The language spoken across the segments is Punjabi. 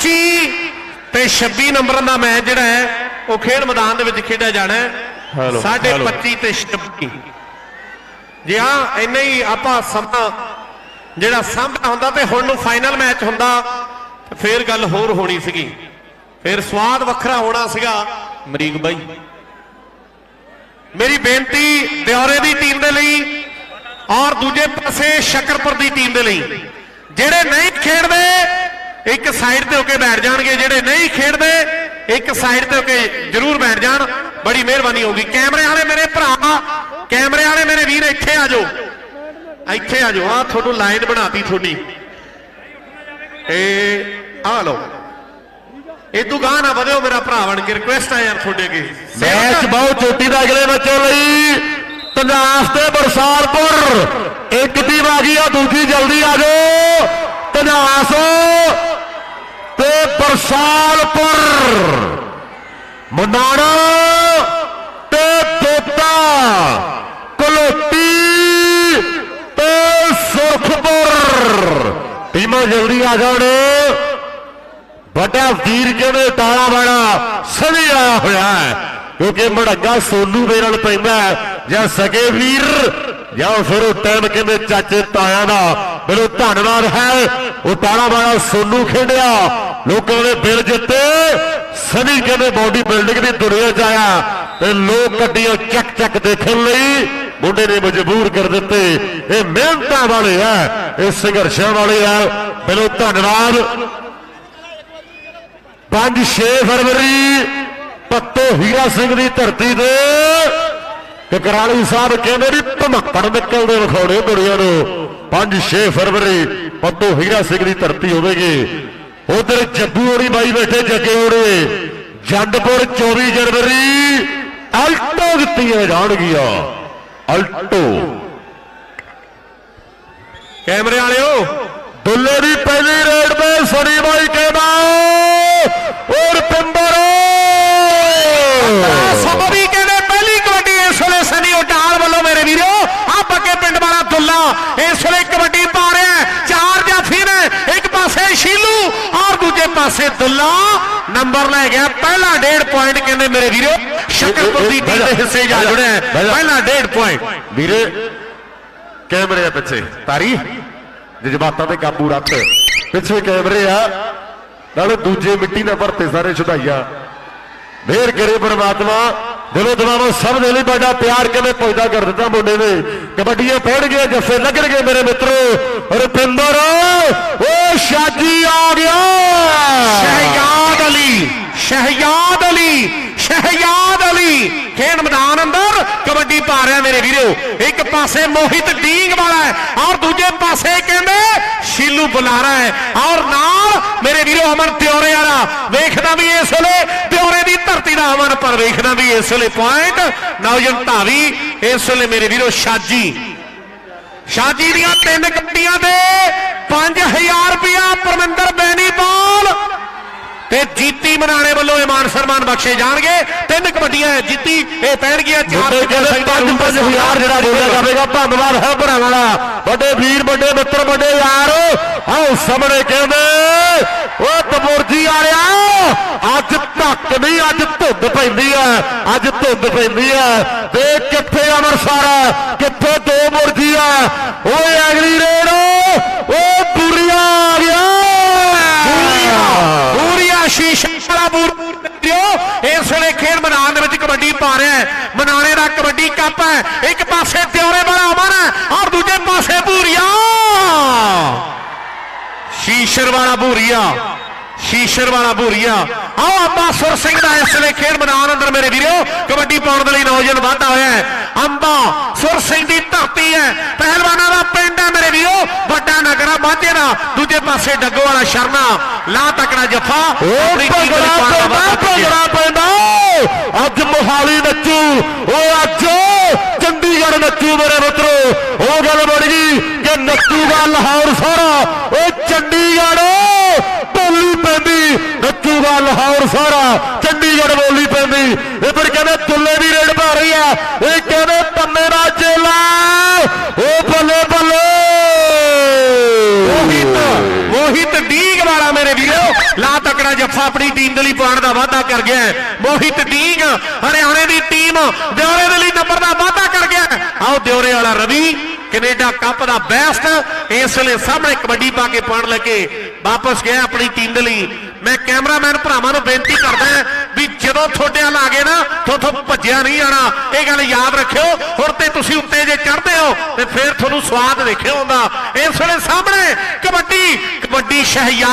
25 ਤੇ 26 ਨੰਬਰਾਂ ਦਾ ਮੈਚ ਜਿਹੜਾ ਹੈ ਉਹ ਖੇਡ ਮੈਦਾਨ ਦੇ ਵਿੱਚ ਖੇਡਿਆ ਜਾਣਾ ਹੈ। ਹੈਲੋ, ਸਾਢੇ ਹੈਲੋ। 25 ਤੇ 26 ਜੀ ਹਾਂ ਇੰਨੇ ਹੀ ਆਪਾਂ ਸਮਾਂ ਜਿਹੜਾ ਸਾਂਭਣਾ ਹੁੰਦਾ ਤੇ ਹੁਣ ਨੂੰ ਫਾਈਨਲ ਮੈਚ ਹੁੰਦਾ ਫੇਰ ਗੱਲ ਹੋਰ ਹੋਣੀ ਸੀਗੀ। ਫੇਰ ਸਵਾਦ ਵੱਖਰਾ ਹੋਣਾ ਸੀਗਾ ਮਰੀਕ ਬਾਈ। ਮੇਰੀ ਬੇਨਤੀ ਦਿਉਰੇ ਦੀ ਟੀਮ ਦੇ ਲਈ ਔਰ ਦੂਜੇ ਪਾਸੇ ਸ਼ਕਰਪੁਰ ਦੀ ਟੀਮ ਦੇ ਲਈ। ਜਿਹੜੇ ਨਹੀਂ ਖੇਡਦੇ ਇੱਕ ਸਾਈਡ ਤੇ ਹੋ ਕੇ ਬੈਠ ਜਾਣਗੇ ਜਿਹੜੇ ਨਹੀਂ ਖੇਡਦੇ, ਇੱਕ ਸਾਈਡ ਤੇ ਹੋ ਕੇ ਜ਼ਰੂਰ ਬੈਠ ਜਾਣ। ਬੜੀ ਮਿਹਰਬਾਨੀ ਹੋਊਗੀ। ਕੈਮਰੇ ਵਾਲੇ ਮੇਰੇ ਭਰਾ, ਕੈਮਰੇ ਵਾਲੇ ਮੇਰੇ ਵੀਰ, ਇੱਥੇ ਆ ਜਾਓ। ਇੱਥੇ ਆ ਜਾਓ। ਆ ਤੁਹਾਨੂੰ ਲਾਈਨ ਬਣਾਤੀ ਤੁਹਾਡੀ। ਇਹ ਆ ਲਓ। ਇਹ ਤੂੰ ਗਾਹ ਨਾ ਵਧਿਓ ਮੇਰਾ ਭਰਾ ਬਣ ਕੇ। ਰਿਕੁਐਸਟ ਆ ਯਾਰ ਤੁਹਾਡੇ ਅੱਗੇ। ਮੈਚ ਬਹੁਤ ਚੋਟੀ ਦਾ ਅਗਲੇ ਮੈਚੋਂ ਲਈ ਤਨਾਸ ਤੇ ਬਰਸਾਲਪੁਰ। ਇੱਕ ਦੀ ਆ ਆ, ਦੂਜੀ ਜਲਦੀ ਆ ਜਾਓ। ਤਨਾਸ ਤੇ ਬਰਸਾਲਪੁਰ। ਮੁੰਡਾਣਾ ਤੇ ਦੋਤਾ ਕਲੋਟੀ ਤੇ ਸੁਰਖਪੁਰ। ਟੀਮਾਂ ਜਲਦੀ ਆ ਜਾਣ। ਵੱਡਾ ਵੀਰ ਕਹਿੰਦੇ ਟਾਲਾ ਵਾਲਾ ਸਭੀ ਆਇਆ ਹੋਇਆ ਹੈ, ਕਿਉਂਕਿ ਮੜੱਗਾ ਸੋਨੂ ਦੇ ਨਾਲ ਪੈਂਦਾ ਜਾਂ ਸਕੇ ਵੀਰ ਜਾਂ ਫਿਰ ਉਹ ਟਾਈਮ ਕਹਿੰਦੇ ਚਾਚੇ ਤਾਇਆ ਦਾ? ਮੈਨੂੰ ਧੰਨਵਾਦ ਹੈ। ਉਹ ਟਾਲਾ ਵਾਲਾ ਸੋਨੂ ਖੇਡਿਆ। ਲੋਕਾਂ ਦੇ ਦਿਲ ਜਿੱਤੇ। ਸਭੀ ਕਹਿੰਦੇ ਬਾਡੀ ਬਿਲਡਿੰਗ ਦੀ ਦੁਨੀਆ ਚ ਆਇਆ। ਤੇ ਲੋਕ ਗੱਡੀਆਂ ਚੱਕ ਚੱਕ ਦੇਖਣ ਲਈ ਮੁੰਡੇ ਨੇ ਮਜਬੂਰ ਕਰ ਦਿੱਤੇ। ਇਹ ਮਿਹਨਤਾਂ ਵਾਲੇ ਆ। ਇਹ ਸੰਘਰਸ਼ਾਂ ਵਾਲੇ ਆ। ਮੈਨੂੰ ਧੰਨਵਾਦ। 5-6 ਫਰਵਰੀ, ਪੱਤੋ ਹੀਰਾ ਸਿੰਘ ਦੀ ਧਰਤੀ ਤੇ ਕਕਰਾਲੀ ਸਾਹਿਬ ਕਹਿੰਦੇ ਵੀ ਭਮੱਕੜ ਨਿਕਲਦੇ ਵਿਖਾਉਣੇ ਦੁਨੀਆ ਨੂੰ। 5-6 ਫਰਵਰੀ, ਪੱਤੋ ਹੀਰਾ ਸਿੰਘ ਦੀ ਧਰਤੀ ਹੋਵੇਗੀ। ਉਧਰ ਜੱਗੂ ਹੋਣੀ ਬਾਈ ਬੈਠੇ, ਜੱਗੇ ਹੋਣੇ। ਜੰਡਪੁਰ 24 ਜਨਵਰੀ, ਅਲਟੋ ਦਿੱਤੀਆਂ ਜਾਣਗੀਆਂ। ਅਲਟੋ। ਕੈਮਰੇ ਵਾਲਿਓ, ਦੁੱਲੇ ਦੀ ਪਹਿਲੀ ਰੇਡ ਤੇ ਸਰੀ ਬਾਈ ਕਹਿੰਦਾ ਔਰ ਪਿੰਦਰ ਸਭਵੀ ਕਹਿੰਦੇ ਪਹਿਲੀ ਕਬੱਡੀ ਇਸ ਵੇਲੇ ਸਨੀ ਉਟਾਲ ਵੱਲੋਂ ਮੇਰੇ ਵੀਰੋ ਆ ਬੱਗੇ ਪਿੰਡ ਵਾਲਾ ਦੁੱਲਾ ਇਸ ਵੇਲੇ ਕਬੱਡੀ ਪਾ ਰਿਹਾ। ਚਾਰ ਜਾਫੀ ਨੇ ਇੱਕ ਪਾਸੇ ਸ਼ੀਲੂ ਔਰ ਦੂਜੇ ਪਾਸੇ ਦੁੱਲਾ। ਨੰਬਰ ਲੈ ਗਿਆ। ਪਹਿਲਾ ਡੇਢ ਪੁਆਇੰਟ ਕਹਿੰਦੇ ਮੇਰੇ ਵੀਰੋ ਸ਼ਕਰਪੁਰ ਦੀ ਟੀਮ ਦੇ ਹਿੱਸੇ ਜਾ ਜੁੜਿਆ। ਪਹਿਲਾ ਡੇਢ ਪੁਆਇੰਟ ਵੀਰੇ ਕੈਮਰੇ ਆ ਪਿੱਛੇ। ਤਾਰੀ ਜਜ਼ਬਾਤਾਂ ਤੇ ਕਾਬੂ ਰੱਖ। ਪਿੱਛੇ ਕੈਮਰੇ ਆ। ਨਾਲੇ ਦੂਜੇ ਮਿੱਟੀ ਨਾਲ ਭਰਤੇ ਸਾਰੇ ਛੁਡਾਈਆ ਮਿਹਰ ਕਰੇ ਪ੍ਰਮਾਤਮਾ। ਦਿਲੋਂ ਦਿਮਾਗੋਂ ਸਭ ਦੇ ਲਈ ਬੜਾ ਪਿਆਰ ਕਿਵੇਂ ਪੈਦਾ ਕਰ ਦਿੱਤਾ ਮੁੰਡੇ ਨੇ ਕਬੱਡੀਆਂ ਪੜਨਗੇ ਜੱਫੇ ਲੱਗਣਗੇ ਮੇਰੇ ਮਿੱਤਰੋ। ਰੁਪਿੰਦਰ, ਓ ਸ਼ਾਜੀ ਆ ਗਿਆ। ਸ਼ਹਿਜਾਦ ਅਲੀ ਸ਼ਹਿਜਾਦ ਅਲੀ ਸ਼ਹਿਜਾਦ ਅਲੀ। ਖੇਡ ਮੈਦਾਨ ਅੰਦਰ, ਕਬੱਡੀ ਪਾ ਰਿਹਾ ਮੇਰੇ ਵੀਰੋ। ਇੱਕ ਪਾਸੇ ਮੋਹਿਤ ਡੀਂਗ ਵਾਲਾ ਹੈ, ਔਰ ਦੂਜੇ ਪਾਸੇ ਕਹਿੰਦੇ ਸ਼ੀਲੂ ਬੁਲਾਰਾ ਹੈ। ਔਰ ਨਾਲ ਮੇਰੇ ਵੀਰੋ ਅਮਨ ਤਿਉਰੇ ਵਾਲਾ, ਵੇਖਦਾ ਵੀ ਇਸ ਵੇਲੇ ਧਰਤੀ ਦਾ ਅਮਨ ਪਰ ਵੇਖਦਾ ਵੀ ਇਸ ਵੇਲੇ ਪੁਆਇੰਟ ਨੌਜਨ ਧਾਵੀ ਇਸ ਵੇਲੇ ਮੇਰੇ ਵੀਰੋ ਸ਼ਾਜੀ। ਸ਼ਾਜੀ ਦੀਆਂ ਤਿੰਨ ਕਬੱਡੀਆਂ ਦੇ 5000 ਰੁਪਇਆ ਪਰਮਿੰਦਰ ਬੈਨੀਪਾਲ ਤੇ ਜੀਤੀ ਮਨਾਣੇ ਵੱਲੋਂ ਇਹ ਮਾਨ ਸਨਮਾਨ ਬਖਸ਼ੇ ਜਾਣਗੇ। ਤਿੰਨ ਕਬੱਡੀਆਂ ਹੈ ਜੀਤੀ ਇਹ ਪੈਣਗੀਆਂ ਚਾਰ ਮੁੰਡੇ ਕਹਿੰਦੇ ਪੰਜ ਪੰਜ ਹਜ਼ਾਰ ਜਿਹੜਾ ਬੋਲਿਆ ਜਾਵੇਗਾ ਧੰਨਵਾਦ ਹੈ ਭਰਾਵਾਂ ਦਾ। ਵੱਡੇ ਵੀਰ ਵੱਡੇ ਮਿੱਤਰ ਵੱਡੇ ਯਾਰ। ਆਓ ਸਾਹਮਣੇ ਕਹਿੰਦੇ ਓ ਤਬੁਰਜੀ ਵਾਲਿਆ, ਅੱਜ ਧੱਕ ਨਹੀਂ, ਅੱਜ ਧੁੰਦ ਪੈਂਦੀ ਆ ਅੱਜ ਧੁੰਦ ਪੈਂਦੀ ਆ ਦੇਖ ਕਿੱਥੇ ਅਮਰਸਰ ਕਿੱਥੇ ਦੋ ਮੁਰਜੀ ਆ ਓਏ ਅਗਲੀ ਰੇਡ, ਓ ਪੂਰੀਆ ਆ ਗਿਆ। ਪੂਰੀਆ ਸ਼ੀਸ਼ ਵਾਲਾ ਬੂਰ ਦਿਓ। ਇਸ ਵੇਲੇ ਖੇਡ ਮੈਦਾਨ ਦੇ ਵਿੱਚ ਕਬੱਡੀ ਪਾ ਰਿਹਾ ਹੈ ਮਨਾਣੇ ਦਾ ਕਬੱਡੀ ਕੱਪ ਹੈ ਇੱਕ ਪਾਸੇ ਤਿਉਰੇ ਵਾਲਾ ਅਮਨ ਹੈ ਔਰ ਦੂਜੇ ਪਾਸੇ ਭੂਰੀਆ ਸ਼ੀਸ਼ਰ ਵਾਲਾ ਭੂਰੀਆ ਸ਼ੀਸ਼ਰ ਵਾਲਾ ਭੂਰੀਆ ਆਓ ਅੰਬਾ ਸੁਰ ਸਿੰਘ ਦਾ ਇਸ ਵੇਲੇ ਖੇਡ ਮੈਦਾਨ ਅੰਦਰ ਮੇਰੇ ਵੀਰੋ, ਕਬੱਡੀ ਪਾਉਣ ਦੇ ਲਈ ਨੌਜਵਾਨ ਵਾਧਾ ਹੋਇਆ ਹੈ। ਅੰਬਾ ਸੁਰ ਸਿੰਘ ਦੀ ਧਰਤੀ ਹੈ। ਪਹਿਲਵਾਨਾਂ ਦਾ ਪਿੰਡ ਹੈ ਮੇਰੇ ਵੀਰੋ। ਵੱਡਾ ਨਗਰ ਆ ਮਾਝੇ ਦਾ। ਦੂਜੇ ਪਾਸੇ ਡੱਗੋ ਵਾਲਾ ਸ਼ਰਨਾ ਲਾ ਤਕੜਾ ਜੱਫਾ। ਓ ਆਪਣੀ ਟੀਮ ਦੇ ਲਈ ਭੰਗੜਾ ਪਾਉਣ ਦਾ ਪੈਂਦਾ ਵਾਅਦਾ ਕੀਤਾ। ਭੰਗੜਾ ਪੈਂਦਾ ਅੱਜ ਮੋਹਾਲੀ ਨੱਚੂ। ਓ ਅੱਜ ਚੰਡੀਗੜ੍ਹ ਨੱਚੂ ਮੇਰੇ ਮਿੱਤਰੋ। ਉਹ ਗੱਲ ਬਣ ਗਈ ਕਿ ਨੱਚੂਗਾ ਲਾਹੌਰ ਸਾਰਾ। ਓ ਚੰਡੀਗੜ੍ਹ ਬੋਲੀ ਪੈਂਦੀ। ਨੱਚੂਗਾ ਲਾਹੌਰ ਸਾਰਾ, ਚੰਡੀਗੜ੍ਹ ਬੋਲੀ ਪੈਂਦੀ। ਇਧਰ ਕਹਿੰਦੇ ਦੁੱਲੇ ਦੀ ਰੇਡ ਪਾ ਰਹੀ ਆ ਇਹ ਕਹਿੰਦੇ ਪੰਨੇ ਦਾ ਚੇਲਾ। ਓ ਬੱਲੇ ਬੱਲੇ। ਮੋਹਿਤ ਮੋਹਿਤ ਡੀਗ ਵਾਲਾ ਮੇਰੇ ਵੀਰੋ। ਲਾ ਤੱਕ ਜੱਫਾ ਆਪਣੀ ਟੀਮ ਦੇ ਲਈ ਪਾਉਣ ਦਾ ਵਾਅਦਾ ਕਰ ਗਿਆ ਮੋਹਿਤ ਢੀਂਗ ਹਰਿਆਣੇ ਦੀ ਟੀਮ ਦਿਓਰੇ ਦੇ ਲਈ ਨੰਬਰ ਦਾ ਵਾਅਦਾ ਕਰ ਗਿਆ ਆਓ ਦਿਓਰੇ ਵਾਲਾ ਰਵੀ, ਕੈਨੇਡਾ ਕੱਪ ਦਾ ਬੈਸਟ। ਇਸ ਵੇਲੇ ਸਾਹਮਣੇ ਕਬੱਡੀ ਪਾ ਕੇ ਪੁਆਇੰਟ ਲੈ ਕੇ ਵਾਪਸ ਗਿਆ ਆਪਣੀ ਟੀਮ ਦੇ ਲਈ। ਮੈਂ ਕੈਮਰਾਮੈਨ ਭਰਾਵਾਂ ਨੂੰ ਬੇਨਤੀ ਕਰਦਾ ਵੀ ਜਦੋਂ ਤੁਹਾਡੇ ਵੱਲ ਆ ਗਏ ਨਾ ਤੁਹਾਥੋਂ ਭੱਜਿਆ ਨਹੀਂ ਜਾਣਾ। ਇਹ ਗੱਲ ਯਾਦ ਰੱਖਿਓ। ਹੁਣ ਤੇ ਤੁਸੀਂ ਉੱਤੇ ਜੇ ਚੜਦੇ ਹੋ, ਤੇ ਫਿਰ ਤੁਹਾਨੂੰ ਸਵਾਦ ਦੇਖਿਓ ਹੁੰਦਾ। ਇਸ ਵੇਲੇ ਸਾਹਮਣੇ ਕਬੱਡੀ ਕਬੱਡੀ ਸ਼ਹਿਯਾਰ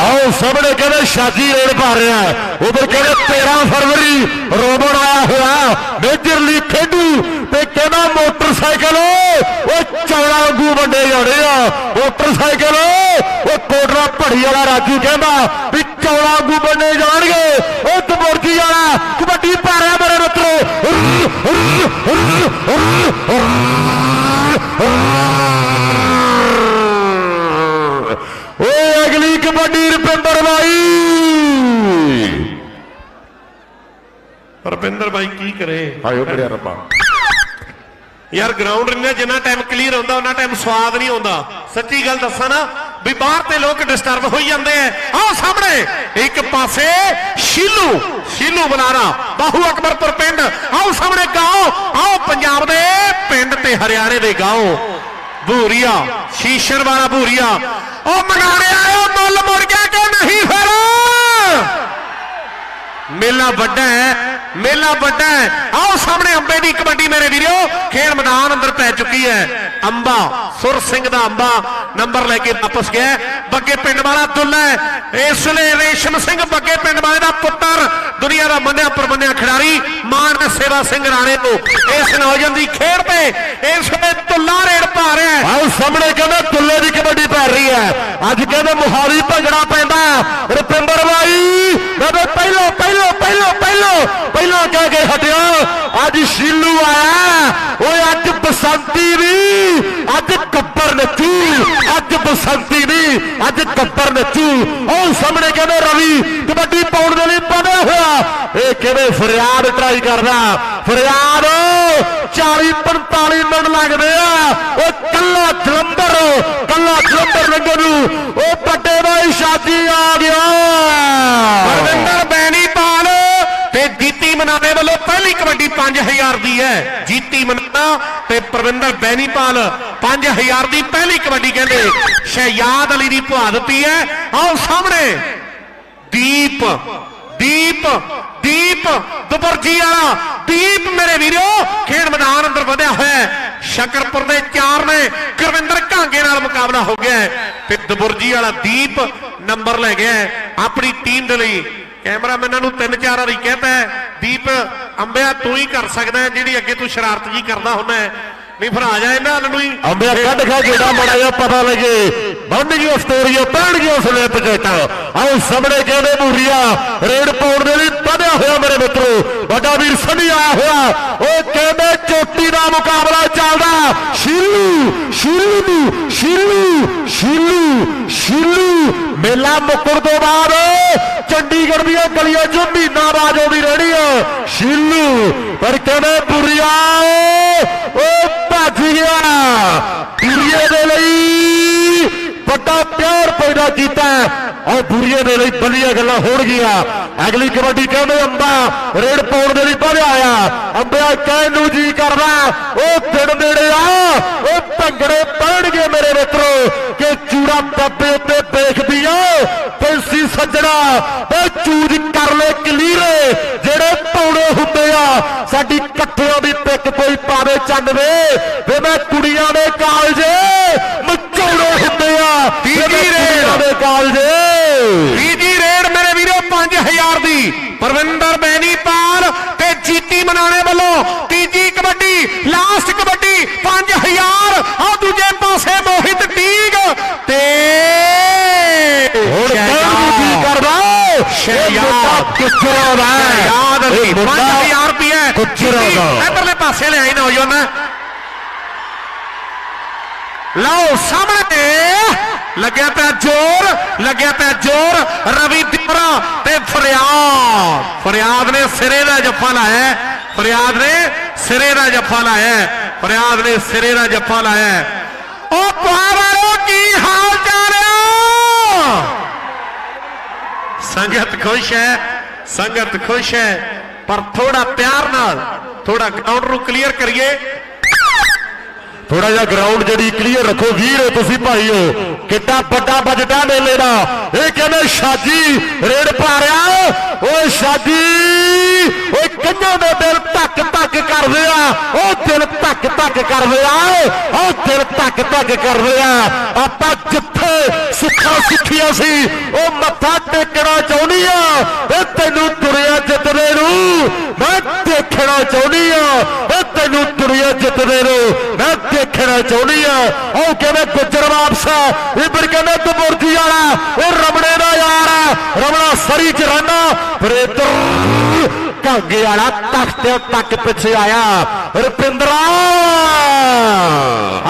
ਆਓ, ਸਾਹਮਣੇ ਕਹਿੰਦੇ ਸ਼ਾਦੀ ਰੇਡ ਪਾ ਰਿਹਾ ਉਧਰ ਕਹਿੰਦੇ 13 ਫਰਵਰੀ ਰੋਬਨ ਆਇਆ ਹੋਇਆ ਮੇਜਰ ਲੀਗ ਖੇਡੂ ਤੇ ਕਹਿੰਦਾ ਮੋਟਰਸਾਈਕਲ ਉਹ ਚੌੜਾ ਵਾਂਗੂ ਵੰਡੇ ਜਾਣੇ ਆ। ਮੋਟਰਸਾਈਕਲ ਉਹ ਕੋਟਰਾ ਭੜੀ ਵਾਲਾ ਰਾਜੂ ਕਹਿੰਦਾ ਵੀ ਚੌੜਾ ਵਾਂਗੂ ਵੰਡੇ ਜਾਣਗੇ। ਉਹ ਦਬੁਰਜੀ ਵਾਲਾ ਕਬੱਡੀ ਪਾ ਰਿਹਾ ਓਏ ਅਗਲੀ ਕਬੱਡੀ ਰੁਪਿੰਦਰ ਬਾਈ। ਬਾਈ ਕੀ ਕਰੇ? ਆਇਓ ਮੇਰੇ ਰੱਬਾ। ਯਾਰ ਗਰਾਊਂਡ ਰਿੰਨੇ ਜਿੰਨਾ ਟਾਈਮ ਕਲੀਅਰ ਹੁੰਦਾ ਉਹਨਾਂ ਟਾਈਮ ਸਵਾਦ ਨਹੀਂ ਆਉਂਦਾ। ਸੱਚੀ ਗੱਲ ਦੱਸਾਂ ਨਾ ਵੀ ਬਾਹਰ ਤੇ ਲੋਕ ਡਿਸਟਰਬ ਹੋਈ ਜਾਂਦੇ ਆ। ਆਓ ਸਾਹਮਣੇ, ਇੱਕ ਪਾਸੇ ਸ਼ੀਲੂ ਸ਼ੀਲੂ ਬਲਾਰਾ, ਬਾਹੂ ਅਕਬਰਪੁਰ ਪਿੰਡ। ਆਓ ਸਾਹਮਣੇ ਗਾਓ, ਆਓ ਪੰਜਾਬ ਦੇ ਪਿੰਡ ਤੇ ਹਰਿਆਣੇ ਦੇ ਗਾਓ। ਭੂਰੀਆ ਸ਼ੀਸ਼ਰ ਵਾਲਾ ਭੂਰੀਆ। ਉਹ ਮਨਾੜਿਆ ਉਹ ਮੁੱਲ ਮੁੜ ਗਿਆ ਕਿ ਨਹੀਂ ਫਿਰ? ਮੇਲਾ ਵੱਡਾ ਹੈ, ਮੇਲਾ ਵੱਡਾ ਹੈ। ਆਓ ਸਾਹਮਣੇ ਅੰਬੇ ਦੀ ਕਬੱਡੀ ਮੇਰੇ ਵੀਰੋ, ਖੇਡ ਮੈਦਾਨ ਅੰਦਰ ਪੈ ਚੁੱਕੀ ਹੈ। ਅੰਬਾ, ਸੁਰ ਸਿੰਘ ਦਾ ਅੰਬਾ, ਨੰਬਰ ਲੈ ਕੇ ਵਾਪਸ ਗਿਆ ਹੈ। ਬੱਗੇ ਪਿੰਡ ਵਾਲਾ ਦੁੱਲਾ ਹੈ। ਇਸ ਵੇਲੇ ਰੇਸ਼ਮ ਸਿੰਘ ਬੱਗੇ ਪਿੰਡ ਵਾਲੇ ਦਾ ਪੁੱਤਰ, ਦੁਨੀਆ ਦਾ ਮੰਨਿਆ ਪਰਮੰਨਿਆ ਖਿਡਾਰੀ, ਮਾਨ ਸੇਵਾ ਸਿੰਘ ਰਾਣੇ ਤੋਂ। ਇਸ ਨੌਜਵਾਨ ਦੀ ਖੇਡ ਤੇ ਇਸ ਵੇਲੇ ਦੁੱਲਾ ਰੇਡ ਪਾ ਰਿਹਾ ਹੈ। ਆਓ ਸਾਹਮਣੇ ਕਹਿੰਦੇ ਤੁੱਲੇ ਦੀ ਕਬੱਡੀ ਪੈ ਰਹੀ ਹੈ। ਅੱਜ ਕਹਿੰਦੇ ਮੁਹਾਰੀ ਭੰਗੜਾ ਪੈਂਦਾ ਰੁਪਿੰਦਰ ਬਾਈ, ਕਹਿੰਦੇ ਪਹਿਲੋ ਪਹਿਲੋ ਪਹਿਲੋ ਪਹਿਲੋ, ਪਹਿਲਾਂ ਕਹਿ ਕੇ ਹਟਿਆ। ਅੱਜ ਸ਼ੀਲੂ ਆਇਆ। ਓਏ ਅੱਜ ਬਸੰਤੀ ਨਹੀਂ ਅੱਜ ਕੱਪਰ ਨੱਚੂ ਅੱਜ ਬਸੰਤੀ ਨਹੀਂ ਅੱਜ ਕੱਪਰ ਨੱਚੂ ਉਹ ਸਾਹਮਣੇ ਕਹਿੰਦੇ, ਰਵੀ, ਕਬੱਡੀ ਪਾਉਣ ਦੇ ਲਈ ਬਣਿਆ ਹੋਇਆ ਇਹ ਕਿਵੇਂ ਫਰਿਆਦ ਟਰਾਈ ਕਰਦਾ? ਫਰਿਆਦ 40 45 ਮਿੰਟ ਲੱਗਦੇ ਆ। ਉਹ ਕੱਲਾ ਜਲੰਧਰ ਕੱਲਾ ਜਲੰਧਰ ਲੰਗੋ ਨੂੰ। ਉਹ ਵੱਡੇ ਬਾਈ ਸ਼ਾਦੀ ਆ ਗਿਆ। ਹਰਵਿੰਦਰ ਬੈਣੀਪਾਲ ਤੇ ਜੀਤੀ ਮਨਾਵੇ ਵੱਲੋਂ ਪਹਿਲੀ ਕਬੱਡੀ 5000 ਦੀ ਹੈ। ਜੀਤੀ ਮਨਾ ਤੇ ਪ੍ਰਵਿੰਦਰ ਬੈਣੀਪਾਲ 5000 ਦੀ ਪਹਿਲੀ ਕਬੱਡੀ ਕਹਿੰਦੇ, ਸ਼ਹਿਯਾਦ ਅਲੀ ਦੀ ਭੁਆ ਦਿੱਤੀ ਹੈ। ਆਓ ਸਾਹਮਣੇ। ਦੀਪ ਦੀਪ ਦੀਪ, ਦੁਬਰਜੀ ਵਾਲਾ, ਦੀਪ ਮੇਰੇ ਵੀਰੋ, ਖੇਡ ਮੈਦਾਨ ਅੰਦਰ ਵਧਿਆ ਹੋਇਆ ਸ਼ਕਰਪੁਰ ਦੇ ਚਾਰ ਨੇ ਗੁਰਵਿੰਦਰ ਘਾਂਗੇ ਨਾਲ ਮੁਕਾਬਲਾ ਹੋ ਗਿਆ ਤੇ ਦਬੁਰਜੀ ਵਾਲਾ ਦੀਪ ਨੰਬਰ ਲੈ ਗਿਆ ਆਪਣੀ ਟੀਮ ਦੇ ਲਈ ਕੈਮਰਾਮੈਨਾਂ ਨੂੰ ਤਿੰਨ ਚਾਰ ਵਾਰੀ ਕਹਤਾ ਦੀਪ ਅੰਬਿਆ ਤੂੰ ਹੀ ਕਰ ਸਕਦਾ ਜਿਹੜੀ ਅੱਗੇ ਤੂੰ ਸ਼ਰਾਰਤ ਜੀ ਕਰਦਾ ਹੁੰਦਾ ਨਹੀਂ ਫਿਰ ਆ ਜਾ ਇਹਨਾਂ ਨੂੰ ਹੀ। ਅੰਬਿਆ ਕੱਢ ਖਾ ਜਿਹੜਾ ਮੜਾ ਪਤਾ ਲੱਗੇ। ਬੰਨ ਗਿਆ ਸਟੋਰੀਆਂ ਪੈਣ ਗਿਆ ਉਸਨੇ ਪਜੇਟਾ ਆਓ ਸਾਹਮਣੇ ਕਹਿੰਦੇ ਮੂਰੀਆ ਰੇਡ ਪਾਉਣ ਦੇ ਲਈ ਵਧਿਆ ਹੋਇਆ ਮੇਰੇ ਮਿੱਤਰੋ। ਵੱਡਾ ਵੀਰ ਸਨੀ ਆਇਆ ਹੋਇਆ। ਉਹ ਕਹਿੰਦੇ ਚੋਟੀ ਦਾ ਮੁਕਾਬਲਾ ਚੱਲਦਾ। ਸ਼ੀਲੂ ਸ਼ੀਲੂ ਸ਼ੀਲੂ ਸ਼ੀਲੂ ਸ਼ੀਲੂ ਮੇਲਾ ਮੁੱਕਣ ਤੋਂ ਬਾਅਦ ਚੰਡੀਗੜ੍ਹ ਦੀਆਂ ਗਲੀਆਂ 'ਚ ਮਹੀਨਾ ਬਾਅਦ ਆਉਂਦੀ ਰਹਿਣੀ ਆ। ਸ਼ੀਲੂ, ਪਰ ਕਹਿੰਦੇ ਬੁਰੀਆ ਉਹ ਭੱਜ ਗਿਆ। ਬੁਰੀਏ ਦੇ ਲਈ ਵੱਡਾ ਪਿਆਰ ਪੈਦਾ ਕੀਤਾ ਔਰ ਬੁਰੀਏ ਦੇ ਲਈ ਵਧੀਆ ਗੱਲਾਂ ਹੋਣਗੀਆਂ। ਅਗਲੀ ਕਬੱਡੀ ਕਹਿੰਦੇ, ਅੰਬਾ, ਰੇਡ ਪਾਉਣ ਦੇ ਲਈ ਵਧਿਆ ਆ। ਅੰਬਿਆ ਕਹਿਣ ਨੂੰ ਜੀ ਕਰਦਾ, ਉਹ ਦਿਨ ਨੇੜੇ ਆ, ਉਹ ਭੰਗੜੇ ਪੈਣਗੇ ਮੇਰੇ ਮਿੱਤਰੋ, ਕਿ ਚੂੜਾ ਬਾਬੇ ਉੱਤੇ ਦੇਖਦੀ ਆ ਪੈਸੀ ਸੱਜਣਾ ਉਹ ਚੂਜ ਕਰ ਲੈ ਕਲੀਰੇ, ਜਿਹੜੇ ਪਾਉਣੇ ਹੁੰਦੇ ਆ। ਸਾਡੀ ਇਕੱਠਿਆਂ ਦੀ ਪਿੱਕ ਕੋਈ ਪਾਵੇ ਚੰਦ ਵੇ ਵੇ ਮੈਂ ਕੁੜੀਆਂ ਦੇ ਕਾਲ ਮਚੌੜੇ ਹੁੰਦੇ ਆ ਵੇ ਮੈਂ ਤੀਜੀ ਰੇਡ। ਕੁੜੀਆਂ ਦੇ ਕਾਲਜੇ ਤੀਜੀ ਰੇਡ ਮੇਰੇ ਵੀਰੋ 5000 ਦੀ ਪਰਵਿੰਦਰ ਬੈਣੀਪਾਲ ਤੇ ਜੀਤੀ ਮਨਾਣੇ ਵੱਲੋਂ ਤੀਜੀ ਕਬੱਡੀ ਲਾਸਟ ਕਬੱਡੀ 5000 ਆ ਦੂਜੇ ਪਾਸੇ ਮੋਹਿਤ ਟੀਗ ਤੇ ਹੁਣ ਕਹਿਣ ਨੂੰ ਕੀ ਕਰਦਾ ਸ਼ਹਿਜ਼ਾਦ। ਕੁਚਰਾ ਦਾ ਯਾਦ ਅਲੀ 5000 ਰੁਪਏ ਕੁਚਰਾ ਦਾ ਇਧਰਲੇ ਪਾਸੇ ਲੈ ਆਈ ਨੌਜਵਾਨ ਲਓ ਸਾਹਮਣੇ ਲੱਗਿਆ ਪਿਆ ਜ਼ੋਰ ਲੱਗਿਆ ਪਿਆ ਜ਼ੋਰ ਰਵੀ ਦਿਮਰਾ ਤੇ ਫਰਿਆਦ ਫਰਿਆਦ ਨੇ ਸਿਰੇ ਦਾ ਜੱਫਾ ਲਾਇਆ ਹੈ। ਫਰਿਆਦ ਨੇ ਸਿਰੇ ਦਾ ਜੱਫਾ ਲਾਇਆ ਹੈ। ਫਰਿਆਦ ਨੇ ਸੰਗਤ ਖੁਸ਼ ਹੈ, ਸੰਗਤ ਖੁਸ਼ ਹੈ, ਪਰ ਥੋੜਾ ਪਿਆਰ ਨਾਲ ਥੋੜਾ ਗਰਾਊਂਡ ਨੂੰ ਕਲੀਅਰ ਕਰੀਏ। ਥੋੜਾ ਜਿਹਾ ਗਰਾਊਂਡ ਜਿਹੜੀ ਕਲੀਅਰ ਰੱਖੋ, ਵੀਰ, ਤੁਸੀਂ ਭਾਈਓ, ਕਿੱਡਾ ਵੱਡਾ ਬਜਟਾ ਮੇਲੇ ਦਾ। ਇਹ ਕਹਿੰਦੇ ਸ਼ਾਜੀ, ਰੇਡ ਪਾ ਰਿਹਾ ਓਏ ਸ਼ਾਜੀ, ਓਏ ਕੰਨਾਂ ਦੇ ਦਿਲ ਧੱਕ ਧੱਕ ਕਰਦੇ ਆ। ਉਹ ਦਿਲ ਧੱਕ ਧੱਕ ਕਰਦੇ ਆ। ਉਹ ਦਿਲ ਧੱਕ ਧੱਕ ਕਰਦੇ ਆ। ਆਪਾਂ ਜਿੱਥੇ ਸਿੱਖਾਂ ਸਿੱਖੀਆਂ ਸੀ, ਉਹ ਮੱਥਾ ਟੇਕਣਾ ਚਾਹੁੰਦੀ ਆ। ਇਹ ਤੈਨੂੰ ਦੁਨੀਆ ਜਿੱਤਦੇ ਨੂੰ ਮੈਂ ਦੇਖਣਾ ਚਾਹੁੰਦੀ ਆ। ਇਹ ਤੈਨੂੰ ਦੁਨੀਆ ਜਿੱਤਦੇ ਨੂੰ ਮੈਂ ਦੇਖਣਾ ਚਾਹੁੰਦੀ ਆ। ਉਹ ਕਹਿੰਦੇ ਗੁੱਜਰ ਵਾਪਸਾ ਇਬਰ ਕਹਿੰਦੇ ਤਬੁਰਜੀ ਵਾਲਾ। ਉਹ ਰਮਣੇ ਦਾ ਯਾਰ ਹੈ ਰਮਣਾ ਸਰੀ ਚ ਰਹਿੰਦਾ। ਫਿਰ ਇੱਧਰ ਕਾਂਗੇ ਵਾਲਾ ਤਖਤੇ ਤੱਕ ਪਿੱਛੇ ਆਇਆ। ਰੁਪਿੰਦਰਾ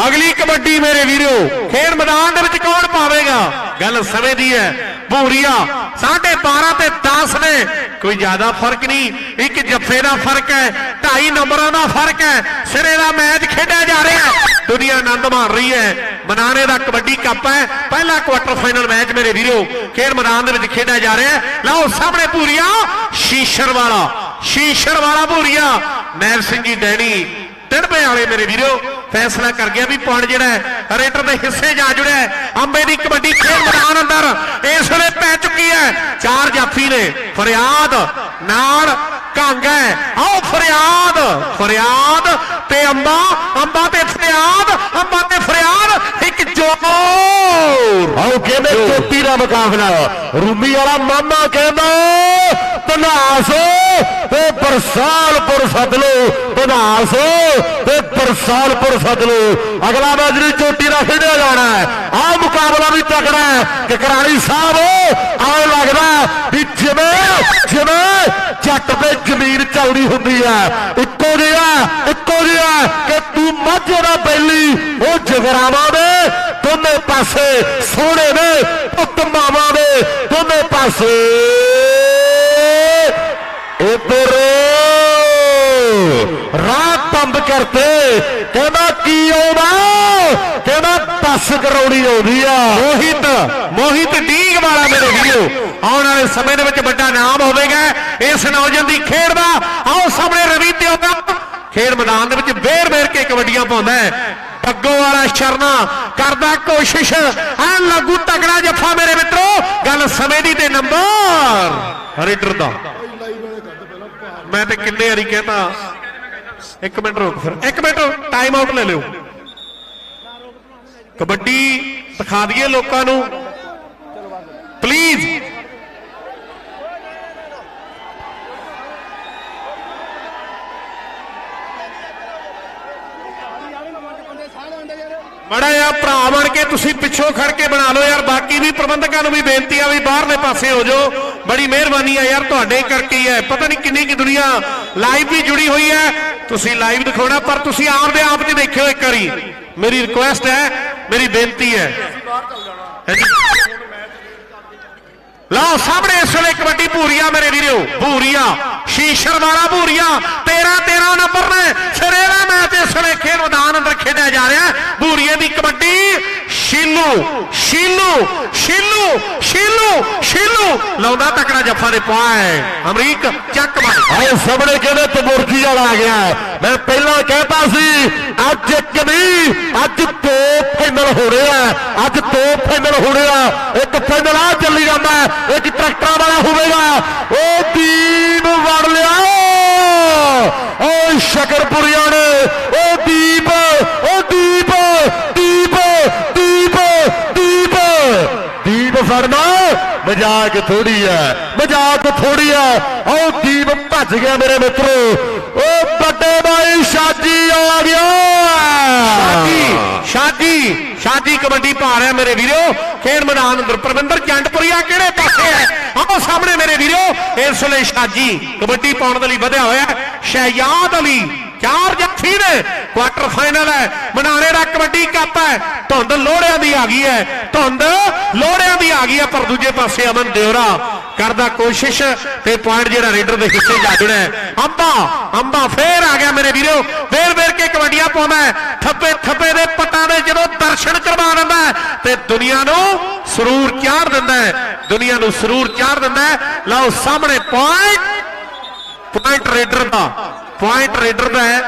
ਅਗਲੀ ਕਬੱਡੀ ਮੇਰੇ ਵੀਰੋ, ਖੇਡ ਮੈਦਾਨ ਦੇ ਵਿੱਚ ਕੌਣ ਪਾਵੇਗਾ ਗੱਲ ਸਮੇਂ ਦੀ ਹੈ। ਭੂਰੀਆ 12.5 ਤੇ 10 ਨੇ। ਕੋਈ ਜ਼ਿਆਦਾ ਫ਼ਰਕ ਨਹੀਂ। ਇੱਕ ਜੱਫੇ ਦਾ ਫ਼ਰਕ ਹੈ, ਢਾਈ ਨੰਬਰਾਂ ਦਾ ਫ਼ਰਕ ਹੈ। ਸਿਰੇ ਦਾ ਮੈਚ ਖੇਡਿਆ ਜਾ ਰਿਹਾ ਹੈ। ਦੁਨੀਆ ਆਨੰਦ ਮਾਣ ਰਹੀ ਹੈ। ਮਨਾਣੇ ਦਾ ਕਬੱਡੀ ਕੱਪ ਹੈ। ਪਹਿਲਾ ਕੁਆਟਰ ਫਾਈਨਲ ਮੈਚ ਮੇਰੇ ਵੀਰੋ, ਖੇਡ ਮੈਦਾਨ ਦੇ ਵਿੱਚ ਖੇਡਿਆ ਜਾ ਰਿਹਾ ਹੈ। ਲਓ ਸਾਹਮਣੇ ਭੂਰੀਆ, ਸ਼ੀਸ਼ਰ ਵਾਲਾ। ਸ਼ੀਸ਼ਰ ਵਾਲਾ ਭੂਰੀਆ। ਨੈਲ ਸਿੰਘ ਜੀ ਡੈਣੀ ਟਿੜਪੇ ਵਾਲੇ ਮੇਰੇ ਵੀਰੋ। ਫੈਸਲਾ ਕਰ ਗਿਆ ਵੀ ਪੁਆਇੰਟ ਜਿਹੜਾ ਹੈ ਰੇਟਰ ਦੇ ਹਿੱਸੇ ਜਾ ਜੁੜਿਆ ਹੈ। ਅੰਬੇ ਦੀ ਕਬੱਡੀ ਖੇਡ ਮੈਦਾਨ ਅੰਦਰ ਇਸ ਵੇਲੇ ਪੈ ਚੁੱਕੀ ਹੈ। ਚਾਰ ਜਾਫੀ ਨੇ ਫਰਿਆਦ ਨਾਲ ਕੰਗ ਹੈ। ਆਓ ਫਰਿਆਦ ਫਰਿਆਦ ਤੇ ਅੰਬਾ ਅੰਬਾ ਤੇ ਫਰਿਆਦ ਅੰਬਾ ਤੇ ਫਰਿਆਦ ਇੱਕ ਜੋਰ। ਆਓ ਕਹਿੰਦੇ ਚੋਟੀ ਦਾ ਮੁਕਾਬਲਾ? ਰੂਮੀ ਵਾਲਾ ਮਾਮਾ ਕਹਿੰਦਾ ਬਨਾਸ ਤੇ ਬਰਸਾਲਪੁਰ ਸੱਦ ਲੋ ਬਨਾਸ ਤੇ ਬਰਸਾਲਪੁਰ ਸੱਦ ਲੋ ਅਗਲਾ ਮੈਚ ਵੀ ਚੋਟੀ ਦਾ ਖੇਡਿਆ ਜਾਣਾ ਹੈ। ਆਹ ਮੁਕਾਬਲਾ ਵੀ ਤਕੜਾ ਹੈ ਕਿ ਕਰਾਲੀ ਸਾਹਿਬ ਆਉ ਲੱਗਦਾ ਵੀ ਜਿਵੇਂ ਜਿਵੇਂ ਜੱਟ ਤੇ ਜ਼ਮੀਨ ਚੱਲਦੀ ਹੁੰਦੀ ਹੈ। ਇੱਕੋ ਜਿਹਾ ਇੱਕੋ ਜਿਹਾ ਕਿ ਤੂੰ ਮਾਝੇ ਦਾ ਬੈਲੀ, ਉਹ ਜਗਰਾਵਾਂ ਦੇ ਦੋਨੇ ਪਾਸੇ, ਸੋਹਣੇ ਨੇ, ਪੁੱਤ ਮਾਵਾਂ ਦੇ ਦੋਨੇ ਪਾਸੇ। ਇਧਰ। ਰਾਹ ਬੰਦ ਕਰਤੇ। ਕਹਿੰਦਾ ਕੀ ਆਉਂਦਾ ਕਹਿੰਦਾ ਬੱਸ ਕਰਾਉਣੀ ਆਉਂਦੀ ਆ। ਮੋਹਿਤ ਮੋਹਿਤ ਡੀਗ ਵਾਲਾ ਮੇਰੇ ਵੀਰੋ। ਆਉਣ ਵਾਲੇ ਸਮੇਂ ਦੇ ਵਿੱਚ ਵੱਡਾ ਨਾਮ ਹੋਵੇਗਾ। ਇਸ ਨੌਜਵਾਨ ਦੀ ਖੇਡ ਦਾ। ਆਓ ਸਾਹਮਣੇ ਰਵੀ ਤਿਓਗਾ ਖੇਡ ਮੈਦਾਨ ਦੇ ਵਿੱਚ ਵੇਰ ਵੇਰ ਕੇ ਕਬੱਡੀਆਂ ਪਾਉਂਦਾ ਹੈ। ਪੱਗੋ ਵਾਲਾ ਸ਼ਰਨਾ ਕਰਦਾ ਕੋਸ਼ਿਸ਼। ਆ ਲੱਗੂ ਤਗੜਾ ਜੱਫਾ ਮੇਰੇ ਮਿੱਤਰੋ। ਗੱਲ ਸਮੇਂ ਦੀ ਤੇ ਨੰਬਰ। ਰੇਡਰ ਦਾ। ਮੈਂ ਤੇ ਕਿੰਨੇ ਵਾਰੀ ਕਹਿੰਦਾ ਇੱਕ ਮਿੰਟ ਰੁਕ ਫਿਰ, ਇੱਕ ਮਿੰਟ ਟਾਈਮ ਆਊਟ ਲੈ ਲਿਓ। ਕਬੱਡੀ ਦਿਖਾ ਦਈਏ ਲੋਕਾਂ ਨੂੰ। ਪਲੀਜ਼ ਮੜਾ ਆ ਭਰਾ ਬਣ ਕੇ ਤੁਸੀਂ ਪਿੱਛੋਂ ਖੜ ਕੇ ਬਣਾ ਬਾਕੀ ਵੀ ਪ੍ਰਬੰਧਕਾਂ ਨੂੰ ਵੀ ਬੇਨਤੀ ਆ ਵੀ ਬਾਹਰਲੇ ਪਾਸੇ ਹੋ ਜਾਓ। ਬੜੀ ਮਿਹਰਬਾਨੀ ਆ ਯਾਰ, ਤੁਹਾਡੇ ਕਰਕੇ ਹੀ ਹੈ। ਪਤਾ ਨਹੀਂ ਕਿੰਨੀ ਕੀ ਦੁਨੀਆ ਲਾਈਵ ਵੀ ਜੁੜੀ ਹੋਈ ਹੈ। ਤੁਸੀਂ ਲਾਈਵ ਦਿਖਾਉਣਾ, ਪਰ ਤੁਸੀਂ ਆਪਦੇ ਆਪ 'ਚ ਦੇਖਿਓ ਇੱਕ ਵਾਰੀ। ਮੇਰੀ ਰਿਕੁਐਸਟ ਹੈ, ਮੇਰੀ ਬੇਨਤੀ ਹੈ। ਹਾਂਜੀ। ਲਓ ਸਾਹਮਣੇ ਇਸ ਵੇਲੇ ਕਬੱਡੀ ਭੂਰੀਆ ਮੇਰੇ ਵੀਰੋ ਭੂਰੀਆ। ਸ਼ੀਸ਼ਰ ਵਾਲਾ ਭੂਰੀਆ 13 13 ਨੰਬਰ ਨੇ। ਸਿਰੇ ਦਾ ਮੈਚ ਇਸ ਵੇਲੇ ਖੇਡ ਮੈਦਾਨ ਅੰਦਰ ਖੇਡਿਆ ਜਾ ਰਿਹਾ। ਭੂਰੀਏ ਦੀ ਕਬੱਡੀ ਸ਼ੀਲੂ ਸ਼ੀਲੂ ਸ਼ੀਲੂ ਸ਼ੀਲੂ ਸ਼ੀਲੂ। ਲਾਉਂਦਾ ਤਕੜਾ ਜੱਫਾ ਦੇ ਪਾਏ ਅਮਰੀਕ ਚੱਕ ਮਾਰ। ਆਏ ਸਾਹਮਣੇ ਕਹਿੰਦੇ ਤਮੁਰਜੀ ਵਾਲਾ ਆ ਗਿਆ। ਹੈ। ਮੈਂ ਪਹਿਲਾਂ ਕਹਿਤਾ ਸੀ ਅੱਜ ਇੱਕ ਨਹੀਂ ਅੱਜ ਦੋ ਫਾਈਨਲ ਹੋ ਰਿਹਾ ਅੱਜ ਦੋ ਫਾਈਨਲ ਹੋ ਰਿਹਾ ਇੱਕ ਫਾਈਨਲ ਆ ਚੱਲੀ ਜਾਂਦਾ ਹੈ, ਇੱਕ ਟਰੈਕਟਰਾਂ ਵਾਲਾ ਹੋਵੇਗਾ। ਉਹ ਦੀਪ ਵੜ ਲਿਆ। ਓ ਸ਼ਕਰਪੁਰੀਆਂ ਨੇ ਉਹ ਦੀਪ ਉਹ ਦੀਪ ਦੀਪ ਦੀਪ ਦੀਪ। ਦੀਪ ਫੜਨਾ, ਮਜ਼ਾਕ ਥੋੜੀ ਹੈ, ਮਜ਼ਾਕ ਥੋੜੀ ਹੈ। ਉਹ ਦੀਪ ਭੱਜ ਗਿਆ ਮੇਰੇ ਮਿੱਤਰੋ। ਉਹ ਸ਼ਾਜੀ ਆ ਗਿਆ। ਸ਼ਾਦੀ ਸ਼ਾਦੀ ਸ਼ਾਦੀ ਕਬੱਡੀ ਪਾ ਰਿਹਾ ਮੇਰੇ ਵੀਰੋ। ਖੇਡ ਮੈਦਾਨ ਅੰਦਰ ਪ੍ਰਬੰਧਰ ਜੰਡਪੁਰੀਆ ਕਿਹੜੇ ਪਾਸੇ ਹੈ ਆਓ ਸਾਹਮਣੇ ਮੇਰੇ ਵੀਰੋ ਇਸ ਵੇਲੇ ਸ਼ਾਜੀ ਕਬੱਡੀ ਪਾਉਣ ਦੇ ਲਈ ਵਧਿਆ ਹੋਇਆ ਹੈ। ਸ਼ਹਿਜਾਦ ਅਲੀ ਚਾਰ ਜੱਫੀ ਨੇ। ਕੁਆਟਰ ਫਾਈਨਲ ਹੈ। ਮਨਾਣੇ ਦਾ ਕਬੱਡੀ ਕੱਪ ਹੈ। ਧੁੰਦ ਲੋੜਿਆਂ ਦੀ ਆ ਗਈ ਹੈ। ਧੁੰਦ ਲੋੜਿਆਂ ਦੀ ਆ ਗਈ ਹੈ, ਪਰ ਦੂਜੇ ਪਾਸੇ ਅਮਨ ਦਿਉਰਾ ਕਰਦਾ ਕੋਸ਼ਿਸ਼ ਤੇ ਪੁਆਇੰਟ ਜਿਹੜਾ ਰੇਡਰ ਦੇ ਹਿੱਸੇ ਜਾ ਜੁੜਿਆ ਅੰਬਾ ਅੰਬਾ ਫੇਰ ਆ ਗਿਆ ਮੇਰੇ ਵੀਰੋ। ਵੇਰ ਵੇਰ ਕੇ ਕਬੱਡੀਆਂ ਪਾਉਂਦਾ ਥੱਪੇ ਥੱਪੇ ਦੇ ਪੱਟਾਂ ਦੇ ਜਦੋਂ ਦਰਸ਼ਨ ਕਰਵਾ ਦਿੰਦਾ ਤੇ ਦੁਨੀਆ ਨੂੰ ਸਰੂਰ ਚਾੜ ਦਿੰਦਾ ਹੈ। ਦੁਨੀਆ ਨੂੰ ਸਰੂਰ ਚਾੜ ਦਿੰਦਾ ਹੈ। ਲਓ ਸਾਹਮਣੇ ਪੁਆਇੰਟ ਪੁਆਇੰਟ ਰੇਡਰ ਦਾ। ਪੁਆਇੰਟ ਰੇਡਰ ਦਾ ਹੈ।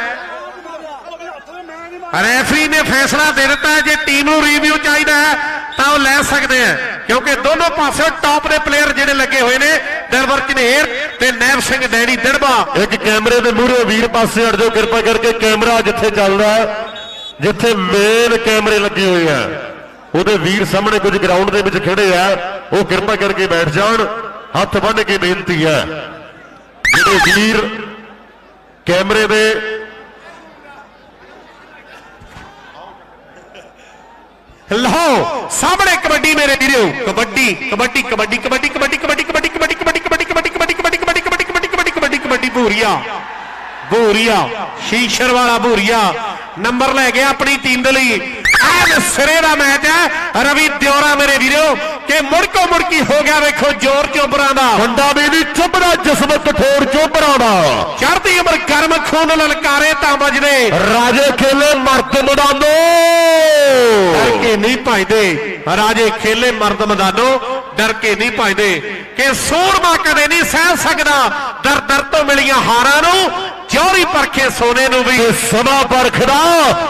ਰੈਫਰੀ ਨੇ ਫੈਸਲਾ ਦੇ ਦਿੱਤਾ ਹੈ। ਜੇ ਟੀਮ ਨੂੰ ਰਿਵਿਊ ਚਾਹੀਦਾ ਹੈ, ਤਾਂ ਉਹ ਲੈ ਸਕਦੇ ਆ ਕਿਉਂਕਿ ਦੋਨੋਂ ਪਾਸੇ ਟੌਪ ਦੇ ਪਲੇਅਰ ਜਿਹੜੇ ਲੱਗੇ ਹੋਏ ਨੇ ਦਿਲਵਰ ਝਨੇਰ ਤੇ ਨੈਬ ਸਿੰਘ ਡੈਡੀ ਦਿੜਬਾ। ਇੱਕ ਕੈਮਰੇ ਦੇ ਮੂਹਰੇ ਵੀਰ ਪਾਸੇ ਹਟ ਜਾਓ, ਕਿਰਪਾ ਕਰਕੇ ਕੈਮਰਾ ਜਿੱਥੇ ਚੱਲਦਾ ਜਿੱਥੇ ਮੇਨ ਕੈਮਰੇ ਲੱਗੇ ਹੋਏ ਆ ਉਹਦੇ ਵੀਰ ਸਾਹਮਣੇ ਕੁਝ ਗਰਾਊਂਡ ਦੇ ਵਿੱਚ ਖੜੇ ਆ ਉਹ ਕਿਰਪਾ ਕਰਕੇ ਬੈਠ ਜਾਣ। ਹੱਥ ਬੰਨ ਕੇ ਬੇਨਤੀ ਹੈ। ਜਿਹੜੇ ਵੀਰ ਕੈਮਰੇ ਦੇ ਲਓ ਸਾਹਮਣੇ ਕਬੱਡੀ ਮੇਰੇ ਵੀਰੋ ਕਬੱਡੀ ਕਬੱਡੀ ਕਬੱਡੀ ਕਬੱਡੀ ਕਬੱਡੀ ਕਬੱਡੀ ਕਬੱਡੀ ਕਬੱਡੀ ਕਬੱਡੀ ਕਬੱਡੀ ਕਬੱਡੀ ਕਬੱਡੀ ਕਬੱਡੀ ਕਬੱਡੀ ਕਬੱਡੀ ਕਬੱਡੀ ਕਬੱਡੀ ਕਬੱਡੀ ਕਬੱਡੀ ਭੂਰੀਆ ਭੂਰੀਆ ਸ਼ੀਸ਼ਰ ਵਾਲਾ ਭੂਰੀਆ ਨੰਬਰ ਲੈ ਗਿਆ ਆਪਣੀ ਟੀਮ ਦੇ ਲਈ ਐਨ ਸਿਰੇ ਦਾ ਮੈਚ ਹੈ। ਰਵੀ ਦਿਓਰਾ ਮੇਰੇ ਵੀਰੋ ਕਿ ਮੁੜਕੋ ਮੁੜਕੀ ਹੋ ਗਿਆ ਵੇਖੋ ਜ਼ੋਰ ਚੋਬਰਾਂ ਦਾ। ਖੰਡਾ ਵੀ ਨਹੀਂ ਚੁੱਭਦਾ ਜਿਸਮ ਕਠੋਰ ਚੋਬਰਾਂ ਦਾ। ਚੜ੍ਹਦੀ ਉਮਰ ਗਰਮ ਖੂਨ ਲਲਕਾਰੇ ਤਾਂ ਵੱਜਦੇ। ਰਾਜੇ ਖੇਲੇ ਮਰਦ ਮਡਾਨੋ ਡਰ ਕੇ ਨਹੀਂ ਭਜਦੇ। ਰਾਜੇ ਖੇਲੇ ਮਰਦ ਮੈਦਾਨੋ ਡਰ ਕੇ ਨਹੀਂ ਭਜਦੇ। ਕਿ ਸੂਰਮਾ ਕਦੇ ਨਹੀਂ ਸਹਿ ਸਕਦਾ। ਦਰ ਦਰ ਤੋਂ ਮਿਲੀਆਂ ਹਾਰਾਂ ਨੂੰ ਚੌਰੀ ਪਰਖੇ ਸੋਨੇ ਨੂੰ ਵੀ? ਸਮਾਂ ਪਰਖਦਾ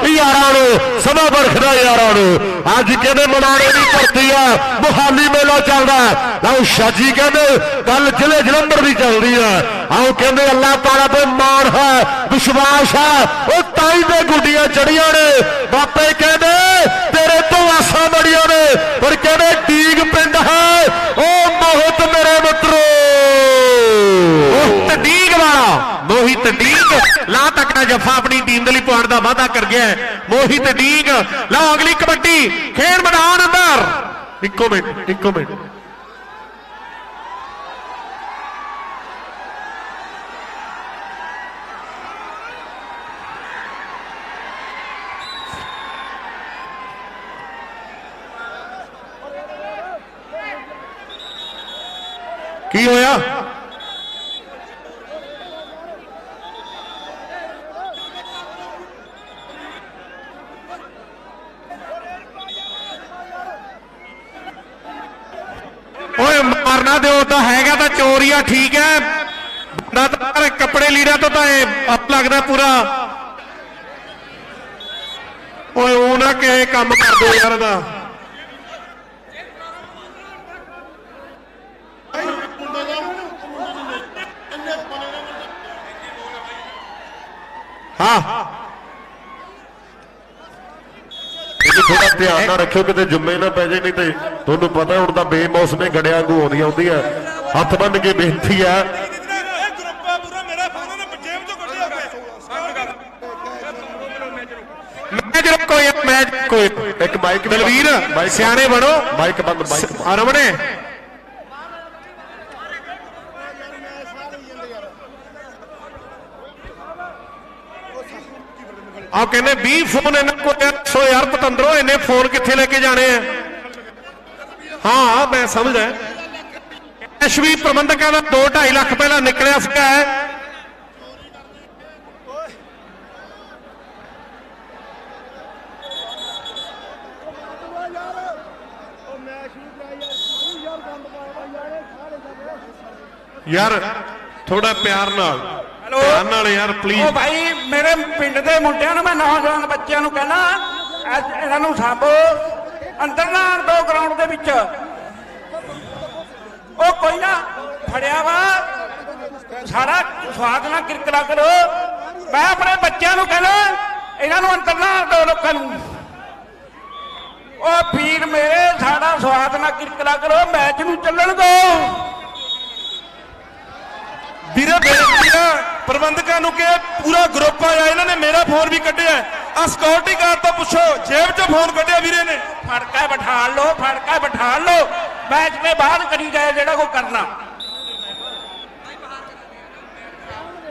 ਯਾਰਾਂ ਨੂੰ ਸਮਾਂ ਪਰਖਦਾ ਯਾਰਾਂ ਨੂੰ। ਅੱਜ ਕਹਿੰਦੇ ਮਨਾੜੇ ਦੀ ਧਰਤੀ ਆ ਮੁਹਾਲੀ ਮੇਲਾ ਚੱਲਦਾ ਲਓ ਸ਼ਾਜੀ ਕਹਿੰਦੇ ਕੱਲ ਜ਼ਿਲ੍ਹੇ ਜਲੰਧਰ ਦੀ ਚੱਲਦੀ ਆ। ਆਓ ਕਹਿੰਦੇ ਅੱਲਾਹ ਤਾਲਾ ਤੇ ਮਾਣ ਹੈ ਵਿਸ਼ਵਾਸ ਹੈ। ਉਹ ਤਾਈ ਦੇ ਗੁੱਡੀਆਂ ਚੜੀਆਂ ਨੇ। ਬਾਪੇ ਕਹਿੰਦੇ ਤੇਰੇ ਤੋਂ ਆਸਾਂ ਬੜੀਆਂ ਨੇ। ਪਰ ਕਹਿੰਦੇ ਡੀਗ ਪਿੰਡ ਹੈ ਉਹ ਮੋਹਤ ਮੇਰੇ ਮਿੱਤਰੋ। ਮੋਹਿਤ ਡੀਗ ਵਾਲਾ। ਮੋਹਿਤ ਡੀਗ। ਲਾ ਤੱਕ ਦਾ ਜੱਫਾ ਆਪਣੀ ਟੀਮ ਦੇ ਲਈ ਪੁਆਇੰਟ ਦਾ ਵਾਅਦਾ ਕਰ ਗਿਆ ਮੋਹਿਤ ਡੀਗ। ਲਓ ਅਗਲੀ ਕਬੱਡੀ। ਖੇਡ ਮੈਦਾਨ ਅੰਦਰ। ਇੱਕੋ ਮਿੰਟ ਇੱਕੋ ਮਿੰਟ। ਕੀ ਹੋਇਆ? ਓਏ ਦਿਓ ਤਾਂ ਹੈਗਾ ਤਾਂ ਚੋਰੀਆ, ਠੀਕ ਹੈ। ਬੰਦਾ ਤਾਂ ਕੱਪੜੇ ਲੀੜਾ ਤੋਂ ਤਾਂ ਇਹ ਅੱਪ ਲੱਗਦਾ ਪੂਰਾ। ਓਏ, ਉਹ ਨਾ ਕਿਸੇ ਕੰਮ ਕਰ ਦੋ ਯਾਰ ਇਹਦਾ ਹਾਂ ਇਹ ਥੋੜਾ ਧਿਆਨ ਨਾਲ ਰੱਖਿਓ ਕਿਤੇ ਜੁੰਮੇ ਨਾ ਪੈ ਜੇ ਨਹੀਂ ਤੇ ਤੁਹਾਨੂੰ ਪਤਾ ਹੁਣ ਤਾਂ ਬੇਮੌਸਮੇ ਗੜਿਆਂ ਵਾਂਗੂ ਆਉਂਦੀਆਂ ਹੁੰਦੀਆਂ ਹੱਥ ਬੰਨ ਕੇ ਬੇਨਤੀ ਆ। ਇਹ ਗਰੁੱਪ ਆ ਪੂਰਾ ਮੇਰਾ ਫੋਨ ਨੇ ਜੇਬ ਚੋਂ ਕੱਢਿਆ ਪਿਆ ਮੈਚ ਕੋਈ ਮੈਚ ਇੱਕ ਮਾਈਕ ਦਲਵੀਰ ਸਿਆਣੇ ਬਣੋ। ਮਾਈਕ ਬੰਦ ਮਾਈਕ। ਆ ਰਮਣੇ ਆ ਕਹਿੰਦੇ 20 ਫੋਨ ਇਹਨਾਂ ਕੋਲ ਆ, ਸੋ ਯਾਰ ਪਤੰਦਰੋ ਇਹਨੇ ਫੋਨ ਕਿੱਥੇ ਲੈ ਕੇ ਜਾਣੇ ਆ? ਹਾਂ ਮੈਂ ਸਮਝਦਾ। ਐਸ਼ ਵੀ ਪ੍ਰਬੰਧਕਾਂ ਦਾ 2.5 ਲੱਖ ਪਹਿਲਾਂ ਨਿਕਲਿਆ ਸੀਗਾ। ਯਾਰ ਥੋੜਾ ਪਿਆਰ ਨਾਲ। ਹੈਲੋ। ਧਿਆਨ ਨਾਲ ਯਾਰ ਉਹ ਪਲੀਜ਼ ਭਾਈ ਮੇਰੇ ਪਿੰਡ ਦੇ ਮੁੰਡਿਆਂ ਨੂੰ ਮੈਂ ਨੌਜਵਾਨ ਬੱਚਿਆਂ ਨੂੰ ਕਹਿਣਾ। ਅੱਜ ਇਹਨਾਂ ਨੂੰ ਸਾਂਭੋ। ਅੰਦਰ ਨਾ ਦਿਓ ਗਰਾਊਂਡ ਦੇ ਵਿੱਚ। ਉਹ ਕੋਈ ਨਾ ਫੜਿਆ ਵਾ। ਸਾਰਾ ਸਵਾਦ ਨਾਲ ਕਿਰਕਰਾ ਕਰੋ। ਮੈਂ ਆਪਣੇ ਬੱਚਿਆਂ ਨੂੰ ਕਹਿਣਾ ਇਹਨਾਂ ਨੂੰ ਅੰਦਰ ਨਾ ਦਿਓ ਲੋਕਾਂ ਨੂੰ। ਉਹ ਵੀਰ ਮੇਰੇ ਸਾਡਾ ਸਵਾਦ ਨਾਲ ਕਿਰਕਰਾ ਕਰੋ। ਮੈਚ ਨੂੰ ਚੱਲਣ ਦਿਓ ਵੀਰੇ ਬੇਨਤੀ ਪ੍ਰਬੰਧਕਾਂ ਨੂੰ ਕਿ ਪੂਰਾ ਗਰੁੱਪ ਆਇਆ ਇਹਨਾਂ ਨੇ ਮੇਰਾ ਫੋਨ ਵੀ ਕੱਢਿਆ। ਆ ਸਿਕਿਉਰਿਟੀ ਗਾਰਡ ਤੋਂ ਪੁੱਛੋ ਜੇਬ 'ਚੋਂ ਫੋਨ ਕੱਢਿਆ ਵੀਰੇ ਨੇ। ਫੜ ਕੇ ਬਿਠਾ ਲਓ ਫੜ ਕੇ ਬਿਠਾ ਲਓ। ਮੈਚ ਦੇ ਬਾਅਦ ਕਰੀ ਜਾਏ ਜਿਹੜਾ ਕੋ ਕਰਨਾ।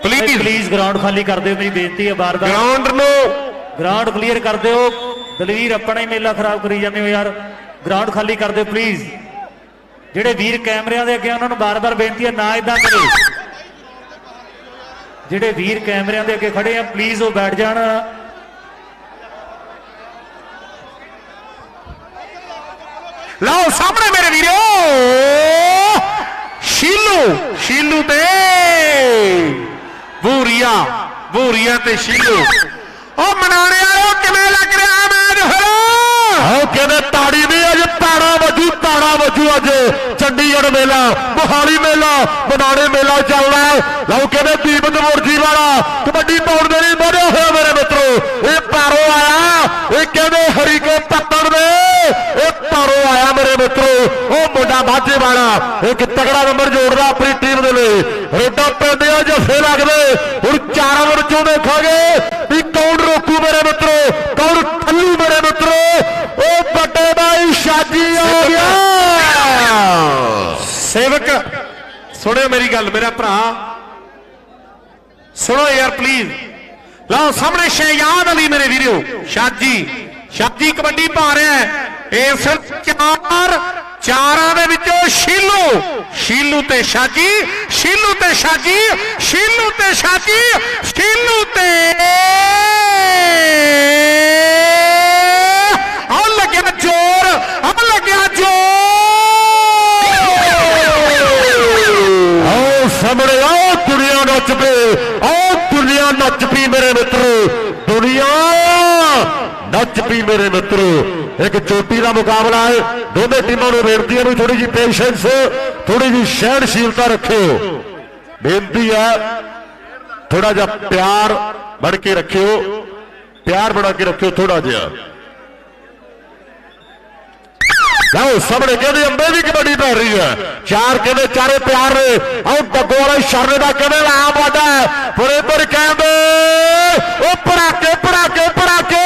ਪਲੀਜ਼ ਪਲੀਜ਼ ਗਰਾਊਂਡ ਖਾਲੀ ਕਰ ਦਿਓ ਮੇਰੀ ਬੇਨਤੀ ਹੈ ਬਾਰ-ਬਾਰ। ਗਰਾਊਂਡ ਨੂੰ। ਗਰਾਊਂਡ ਕਲੀਅਰ ਕਰ ਦਿਓ। ਦਲਵੀਰ ਆਪਣਾ ਹੀ ਮੇਲਾ ਖਰਾਬ ਕਰੀ ਜਾਂਦੇ ਹੋ ਯਾਰ। ਗਰਾਊਂਡ ਖਾਲੀ ਕਰ ਦਿਓ ਪਲੀਜ਼ ਜਿਹੜੇ ਵੀਰ ਕੈਮਰਿਆਂ ਦੇ ਅੱਗੇ ਆ, ਉਹਨਾਂ ਨੂੰ ਬਾਰ-ਬਾਰ ਬੇਨਤੀ ਹੈ ਨਾ ਇਦਾਂ ਕਰੋ। جی کیمرے پلیز وہ بیٹھ جانا لاؤ سامنے میرے ویرو شیلو شیلو تے بوریا بوریا شیلو منانے آرہو کمیلہ کرے آمین ہے ਆਓ ਕਹਿੰਦੇ ਤਾੜੀ ਵੀ ਅੱਜ ਤਾੜਾ ਵਜੂ ਤਾੜਾ ਵਜੂ ਅੱਜ। ਚੰਡੀਗੜ੍ਹ ਮੇਲਾ, ਮੋਹਾਲੀ ਮੇਲਾ ਬਨਾੜੇ ਮੇਲਾ ਚੱਲਦਾ ਹੈ। ਲਓ ਕਹਿੰਦੇ ਦੀਪਕ ਮੁਰਜੀ ਵਾਲਾ ਕਬੱਡੀ ਪਾਉਣ ਦੇ ਲਈ ਵਧਿਆ ਹੋਇਆ ਮੇਰੇ ਮਿੱਤਰੋ। ਇਹ ਪਾਰੋ ਆਇਆ, ਇਹ ਕਹਿੰਦੇ ਹਰੀ ਪੱਤਣ ਦੇ। ਇਹ ਪਾਰੋ ਆਇਆ ਮੇਰੇ ਮਿੱਤਰੋ। ਉਹ ਮੁੰਡਾ ਬਾਝੇ ਵਾਲਾ, ਇੱਕ ਤਗੜਾ ਨੰਬਰ ਜੋੜਦਾ ਆਪਣੀ ਟੀਮ ਦੇ ਲਈ। ਰੇਡਾ ਪੈਂਦੇ ਆ ਜੱਫੇ ਲੱਗਦੇ। ਹੁਣ ਚਾਰਾਂ ਦੇ ਵਿੱਚੋਂ ਦੇਖਾਂਗੇ ਵੀ ਕੌਣ ਰੋਕੂ ਮੇਰੇ ਮਿੱਤਰੋ, ਕੌਣ ਥੱਲੂ ਮੇਰੇ ਮਿੱਤਰੋ। ਉਹ ਬਾਈ ਸ਼ਾਜੀ ਆ ਗਿਆ ਸੇਵਕ, ਸੁਣਿਓ ਮੇਰੀ ਗੱਲ, ਮੇਰਾ ਭਰਾ। ਸੁਣੋ ਯਾਰ ਪਲੀਜ਼ ਲਓ, ਸਾਹਮਣੇ ਸ਼ਹਿਜਾਦ ਅਲੀ ਮੇਰੇ ਵੀਰੋ ਸ਼ਾਜੀ ਸ਼ਾਜੀ ਕਬੱਡੀ ਪਾ ਰਿਹਾ ਹੈ। ਇਸ ਚਾਰ, ਚਾਰਾਂ ਦੇ ਵਿੱਚੋਂ ਸ਼ੀਲੂ। ਸ਼ੀਲੂ ਤੇ ਸ਼ਾਜੀ ਸ਼ੀਲੂ ਤੇ ਸ਼ਾਜੀ ਸ਼ੀਲੂ ਤੇ ਸ਼ਾਜੀ ਸ਼ੀਲੂ ਤੇ ਨੱਚ ਮੇਰੇ ਮਿੱਤਰੋ, ਇੱਕ ਚੋਟੀ ਦਾ ਮੁਕਾਬਲਾ ਹੈ। ਦੋਨੇ ਟੀਮਾਂ ਨੂੰ ਬੇਨਤੀ ਹੈ ਵੀ ਥੋੜੀ ਜਿਹੀ ਪੇਸ਼ੈਂਸ ਥੋੜੀ ਜਿਹੀ ਸਹਿਣਸ਼ੀਲਤਾ ਰੱਖਿਓ। ਬੇਨਤੀ ਹੈ ਥੋੜਾ ਜਿਹਾ ਪਿਆਰ ਬਣ ਕੇ ਰੱਖਿਓ। ਪਿਆਰ ਬਣਾ ਕੇ ਰੱਖਿਓ ਥੋੜਾ ਜਿਹਾ। ਲਓ, ਸਾਹਮਣੇ ਕਹਿੰਦੇ ਅੰਬੇ ਵੀ ਕਬੱਡੀ ਪੈ ਰਹੀ ਹੈ। ਚਾਰ ਕਹਿੰਦੇ, ਚਾਰੇ ਪਿਆਰ ਨੇ। ਆਹ ਡੱਗੋ ਵਾਲਾ ਸ਼ਰਨ ਦਾ ਕਹਿੰਦੇ, ਲਾ, ਵਾਡਾ ਪਰੇ ਕਹਿੰਦੇ ਉਹ ਪੜਾਕੇ ਪੜਾਕੇ ਪੜਾਕੇ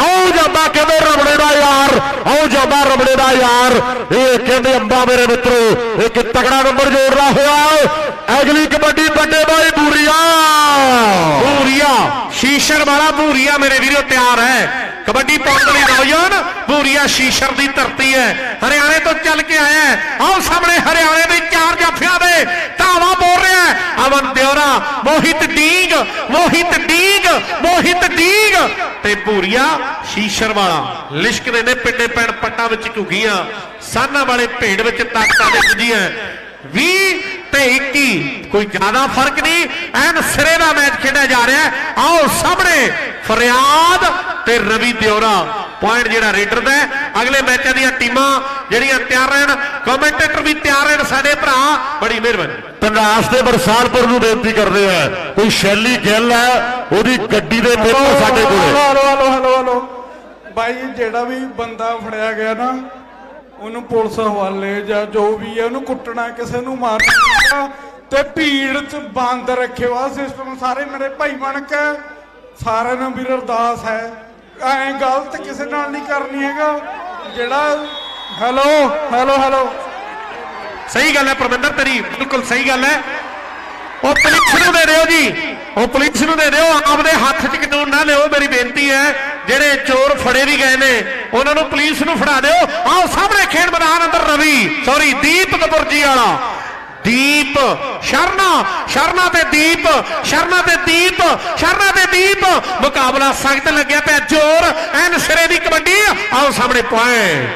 ਆਉ ਜਾਂਦਾ ਕਹਿੰਦੇ ਰਬੜੇ ਦਾ ਯਾਰ ਆਉ ਜਾਂਦਾ ਰਮਣੇ ਦਾ ਯਾਰ। ਇਹ ਕਹਿੰਦੇ ਅੰਬਾ ਮੇਰੇ ਮਿੱਤਰੋ, ਇੱਕ ਤਗੜਾ ਨੰਬਰ ਜੋੜਦਾ ਹੋਇਆ। ਅਗਲੀ ਕਬੱਡੀ ਵੱਡੇ ਬਾਈ ਬੂਰੀਆ। ਭੂਰੀਆ ਸ਼ੀਸ਼ਰ ਵਾਲਾ ਭੂਰੀਆ ਮੇਰੇ ਵੀਰੋ ਤਿਆਰ ਹੈ। ਕਬੱਡੀ ਪਾਉਣ ਲਈ ਨੌਜਵਾਨ ਭੂਰੀਆ ਸ਼ੀਸ਼ਰ ਦੀ ਧਰਤੀ ਹੈ। ਹਰਿਆਣੇ ਤੋਂ ਚੱਲ ਕੇ ਆਇਆ ਆਓ ਸਾਹਮਣੇ ਹਰਿਆਣੇ ਦੇ ਚਾਰ ਜਾਫਿਆਂ ਦੇ ਧਾਵਾ ਬੋਲ ਰਿਹਾ ਅਮਨ ਦਿਉਰਾ ਮੋਹਿਤ ਡੀਗ ਮੋਹਿਤ ਡੀਗ ਮੋਹਿਤ ਡੀਗ ਤੇ ਭੂਰੀਆ ਸ਼ੀਸ਼ਰ ਵਾਲਾ। ਲਿਸ਼ਕਦੇ ਨੇ ਪਿੰਡੇ ਪੈਣ ਪੱਟਾਂ ਵਿੱਚ ਘੁੱਗੀਆਂ ਸਾਨਾਂ ਵਾਲੇ ਭੇਡ ਵਿੱਚ ਤਾਕਤਾਂ ਦੇ ਗੁੱਜੀਆਂ 20 ਤੇ 21 ਕੋਈ ਜ਼ਿਆਦਾ ਫ਼ਰਕ ਨਹੀਂ ਐਨ ਸਿਰੇ ਦਾ ਮੈਚ ਖੇਡਿਆ ਜਾ ਰਿਹਾ ਆਓ ਸਾਹਮਣੇ ਫਰਿਆਦ ਤੇ ਰਵੀ ਦਿਉਰਾ ਪੁਆਇੰਟ ਜਿਹੜਾ ਰੇਡਰ ਦਾ ਹੈ। ਅਗਲੇ ਮੈਚਾਂ ਦੀਆਂ ਟੀਮਾਂ ਜਿਹੜੀਆਂ ਤਿਆਰ ਰਹਿਣ ਕਮੈਂਟੇਟਰ ਵੀ ਤਿਆਰ ਰਹਿਣ ਸਾਡੇ ਭਰਾ। ਬੜੀ ਮਿਹਰਬਾਨੀ। ਤਨਾਸ ਤੇ ਬਰਸਾਲਪੁਰ ਨੂੰ ਬੇਨਤੀ ਕਰਦੇ ਆ ਕੋਈ ਸ਼ੈਲੀ ਗਿੱਲ ਹੈ ਉਹਦੀ ਗੱਡੀ ਦੇ ਪੇਪਰ ਸਾਡੇ ਕੋਲੇ। Hello hello hello hello. ਬਾਈ ਜਿਹੜਾ ਵੀ ਬੰਦਾ ਫੜਿਆ ਗਿਆ ਨਾ ਉਹਨੂੰ ਪੁਲਿਸ ਹਵਾਲੇ ਜਾਂ ਜੋ ਵੀ ਹੈ ਉਹਨੂੰ ਕੁੱਟਣਾ, ਕਿਸੇ ਨੂੰ ਮਾਰਨਾ ਤੇ ਭੀੜ ਚ ਬੰਦ ਰੱਖਿਓ। ਆ ਸਿਸਟਮ ਸਾਰੇ ਮੇਰੇ ਭਾਈ ਬਣ ਕੇ ਸਾਰਿਆਂ ਨੂੰ ਵੀਰ ਅਰਦਾਸ ਹੈ। ਐਂ ਗਲਤ ਕਿਸੇ ਨਾਲ ਨਹੀਂ ਕਰਨੀ ਹੈਗਾ। ਜਿਹੜਾ ਹੈਲੋ ਹੈਲੋ ਹੈਲੋ। ਸਹੀ ਗੱਲ ਹੈ ਪ੍ਰਬੰਧਰ ਤੇਰੀ, ਬਿਲਕੁਲ ਸਹੀ ਗੱਲ ਹੈ। ਉਹ ਪੁਲਿਸ ਨੂੰ ਦੇ ਦਿਓ ਜੀ। ਉਹ ਪੁਲਿਸ ਨੂੰ ਦੇ ਦਿਓ। ਆਪਦੇ ਹੱਥ 'ਚ ਕਾਨੂੰਨ ਨਾ ਲਿਓ, ਮੇਰੀ ਬੇਨਤੀ ਹੈ। ਜਿਹੜੇ ਚੋਰ ਫੜੇ ਵੀ ਗਏ ਨੇ, ਉਹਨਾਂ ਨੂੰ ਪੁਲਿਸ ਨੂੰ ਫੜਾ ਦਿਓ। ਆਓ ਸਾਹਮਣੇ ਖੇਡ ਮੈਦਾਨ ਅੰਦਰ ਰਵੀ ਸੌਰੀ ਦੀਪ ਕਪੁਰਜੀ ਵਾਲਾ। ਦੀਪ ਸ਼ਰਨਾ ਸ਼ਰਨਾ ਤੇ ਦੀਪ ਸ਼ਰਨਾ ਤੇ ਦੀਪ ਸ਼ਰਨਾ ਤੇ ਦੀਪ। ਮੁਕਾਬਲਾ ਸਖਤ ਲੱਗਿਆ ਪਿਆ, ਜ਼ੋਰ, ਐਨ ਸਿਰੇ ਦੀ ਕਬੱਡੀ। ਆਓ ਸਾਹਮਣੇ ਪੁਆਏ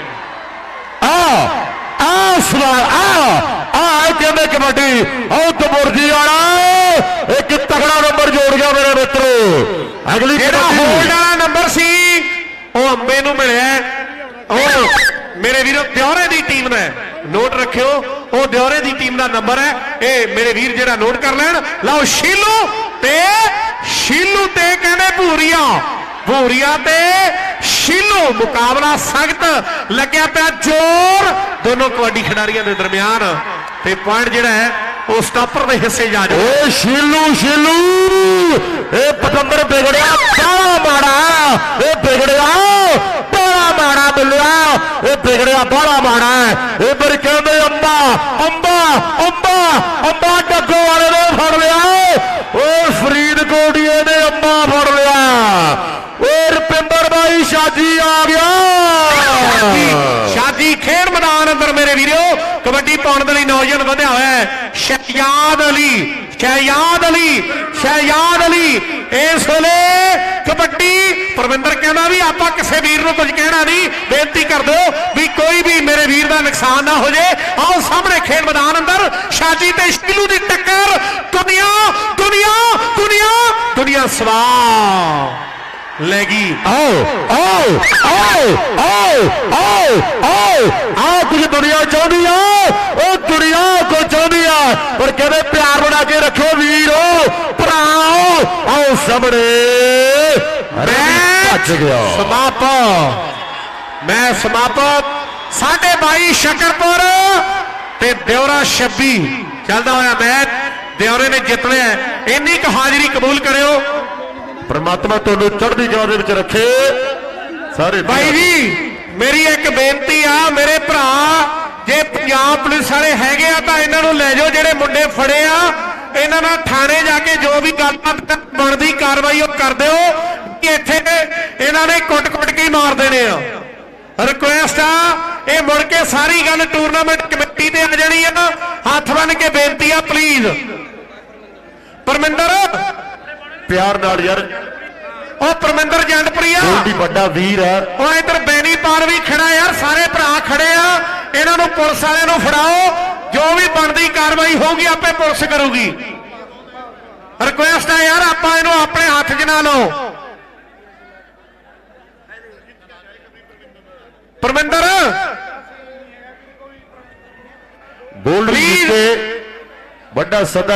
ਆ ਆ ਸਵਾਲ ਆ ਆ ਕਹਿੰਦੇ ਕਬੱਡੀ? ਆਉ ਤਬੁਰਜੀ ਵਾਲਾ, ਇੱਕ ਤਗੜਾ ਨੰਬਰ ਜੋੜ ਗਿਆ ਮੇਰੇ ਮਿੱਤਰੋ। ਅਗਲੀ ਜਿਹੜਾ ਹੋਲਡ ਵਾਲਾ ਨੰਬਰ ਸੀ ਉਹ ਅੰਬੇ ਨੂੰ ਮਿਲਿਆ। ਉਹ ਮੇਰੇ ਵੀਰੋ ਦਿਉਰੇ ਦੀ ਟੀਮ ਦਾ। ਨੋਟ ਰੱਖਿਓ ਉਹ ਦਿਉਰੇ ਦੀ ਟੀਮ ਦਾ ਨੰਬਰ ਹੈ। ਇਹ ਮੇਰੇ ਵੀਰ ਜਿਹੜਾ ਨੋਟ ਕਰ ਲੈਣ ਲਓ ਸ਼ੀਲੂ ਤੇ ਸ਼ੀਲੂ ਤੇ ਕਹਿੰਦੇ ਭੂਰੀਆ। ਭੂਰੀਆ ਤੇ ਸ਼ੀਲੂ ਮੁਕਾਬਲਾ ਸਖਤ ਲੱਗਿਆ ਪਿਆ ਜ਼ੋਰ। ਦੋਨੋਂ ਕਬੱਡੀ ਖਿਡਾਰੀਆਂ ਦੇ ਦਰਮਿਆਨ। ਤੇ ਪੁਆਇੰਟ ਜਿਹੜਾ ਹੈ ਉਹ ਸਟਾਪਰ ਦੇ ਹਿੱਸੇ ਜਾ ਜਾਓ ਏ ਸ਼ੀਲੂ ਸ਼ੀਲੂ ਇਹ ਪਤੰਦਰ ਵਿਗੜਿਆ ਬੜਾ ਮਾੜਾ ਇਹ ਵਿਗੜਿਆ ਬੜਾ ਮਾੜਾ ਬਿੱਲਿਆ ਇਹ ਵਿਗੜਿਆ ਬੜਾ ਮਾੜਾ ਹੈ। ਇਹ ਪਰ ਕਹਿੰਦੇ ਅੰਬਾ ਅੰਬਾ ਅੰਬਾ ਅੰਬਾ ਡੱਗੋ ਵਾਲੇ ਨੇ ਫੜ ਲਿਆ ਓਏ ਫਰੀਦਕੋਟੀਏ ਨੇ ਅੰਬਾ ਫੜ ਲਿਆ ਓਏ ਰੁਪਿੰਦਰ ਬਾਈ ਸ਼ਾਜੀ ਆ ਗਿਆ ਸ਼ਾਦੀ ਖੇਡ ਮੈਦਾਨ ਅੰਦਰ ਮੇਰੇ ਵੀਰੋ ਕਬੱਡੀ ਪਾਉਣ ਦੇ ਲਈ ਨੌਜਵਾਨ ਵਧਿਆ ਹੋਇਆ ਹੈ। ਸ਼ਹਿਜਾਦ ਅਲੀ ਸ਼ਹਿਜਾਦ ਅਲੀ ਸ਼ਹਿਜਾਦ ਅਲੀ, ਇਸ ਵੇਲੇ ਕਬੱਡੀ, ਪ੍ਰਵਿੰਦਰ ਕਹਿੰਦਾ ਵੀ ਆਪਾਂ ਕਿਸੇ ਵੀਰ ਨੂੰ ਕੁਝ ਕਹਿਣਾ ਨਹੀਂ, ਬੇਨਤੀ ਕਰ ਦਿਓ ਵੀ ਕੋਈ ਵੀ ਮੇਰੇ ਵੀਰ ਦਾ ਨੁਕਸਾਨ ਨਾ ਹੋ ਜੇ। ਆਓ ਸਾਹਮਣੇ ਖੇਡ ਮੈਦਾਨ ਅੰਦਰ, ਸ਼ਾਜੀ ਤੇ ਸ਼ਿਲੂ ਦੀ ਟੱਕਰ। ਦੁਨੀਆ ਦੁਨੀਆ ਦੁਨੀਆ ਦੁਨੀਆ ਸਵਾ ਲੈ ਗਈ ਆਓ ਆਓ ਆਓ ਆਓ ਆਓ ਆਓ ਆ ਕੁਝ ਦੁਨੀਆ ਚਾਹੁੰਦੀ ਆ ਉਹ ਦੁਨੀਆ ਕੋ ਚਾਹੁੰਦੀ ਆ ਪਰ ਕਹਿੰਦੇ ਪਿਆਰ ਬਣਾ ਕੇ ਰੱਖੋ ਵੀਰੋ ਭਰਾਓ ਆਓ ਸਾਹਮਣੇ ਮੈਂ ਭੱਜ ਗਿਆ ਸਮਾਪਤ ਮੈਂ ਸਮਾਪਤ ਸਾਡੇ ਬਾਈ ਸ਼ਕਰਪੁਰ ਤੇ ਦਿਉਰਾ 26 ਚੱਲਦਾ ਹੋਇਆ ਮੈਚ ਦਿਉਰੇ ਨੇ ਜਿੱਤ ਲਿਆ ਹੈ। ਇੰਨੀ ਪਰਮਾਤਮਾ ਤੁਹਾਨੂੰ ਚੜ੍ਹਦੀ ਕਲਾ ਦੇ ਵਿੱਚ ਰੱਖੇ। ਸਾਰੇ ਬਾਈ ਜੀ, ਮੇਰੀ ਇੱਕ ਬੇਨਤੀ ਆ, ਮੇਰੇ ਭਰਾ, ਜੇ ਪੰਜਾਬ ਪੁਲਿਸ ਵਾਲੇ ਹੈਗੇ ਆ ਤਾਂ ਇਹਨਾਂ ਨੂੰ ਲੈ ਜਾਓ, ਜਿਹੜੇ ਮੁੰਡੇ ਫੜੇ ਆ। ਇਹਨਾਂ ਨਾਲ ਥਾਣੇ ਜਾ ਕੇ ਜੋ ਵੀ ਗੱਲਬਾਤ ਬਣਦੀ ਕਾਰਵਾਈ ਉਹ ਕਰ ਦਿਓ। ਇੱਥੇ ਇਹਨਾਂ ਨੇ ਕੁੱਟ-ਕੁੱਟ ਕੇ ਮਾਰ ਦੇਣੇ ਆ। ਰਿਕੁਐਸਟ ਆ, ਇਹ ਮੁੜ ਕੇ ਸਾਰੀ ਗੱਲ ਟੂਰਨਾਮੈਂਟ ਕਮੇਟੀ ਤੇ ਆ ਜਾਣੀ ਆ। ਹੱਥ ਬੰਨ ਕੇ ਬੇਨਤੀ ਆ ਪਲੀਜ਼ ਪਰਮਿੰਦਰ ਪਿਆਰ ਨਾਲ ਯਾਰ। ਉਹ ਪਰਮਿੰਦਰ ਜੰਡਪੁਰੀਆ ਗੋਲਡੀ ਵੱਡਾ ਵੀਰ ਹੈ ਉਹ ਇਧਰ ਬੈਨੀ ਪਾਰ ਵੀ ਖੜਾ ਯਾਰ ਸਾਰੇ ਭਰਾ ਖੜੇ ਆ। ਇਹਨਾਂ ਨੂੰ ਪੁਲਿਸ ਵਾਲਿਆਂ ਨੂੰ ਫੜਾਓ। ਜੋ ਵੀ ਬਣਦੀ ਕਾਰਵਾਈ ਹੋਊਗੀ ਆਪੇ ਪੁਲਿਸ ਕਰੂਗੀ। ਰਿਕੁਐਸਟ ਆ ਯਾਰ ਆਪਾਂ ਇਹਨੂੰ ਆਪਣੇ ਹੱਥ 'ਚ ਨਾ ਲਓ। ਪਰਮਿੰਦਰ। ਗੋਲਡੀ. ਤੇ ਵੱਡਾ ਸਦਾ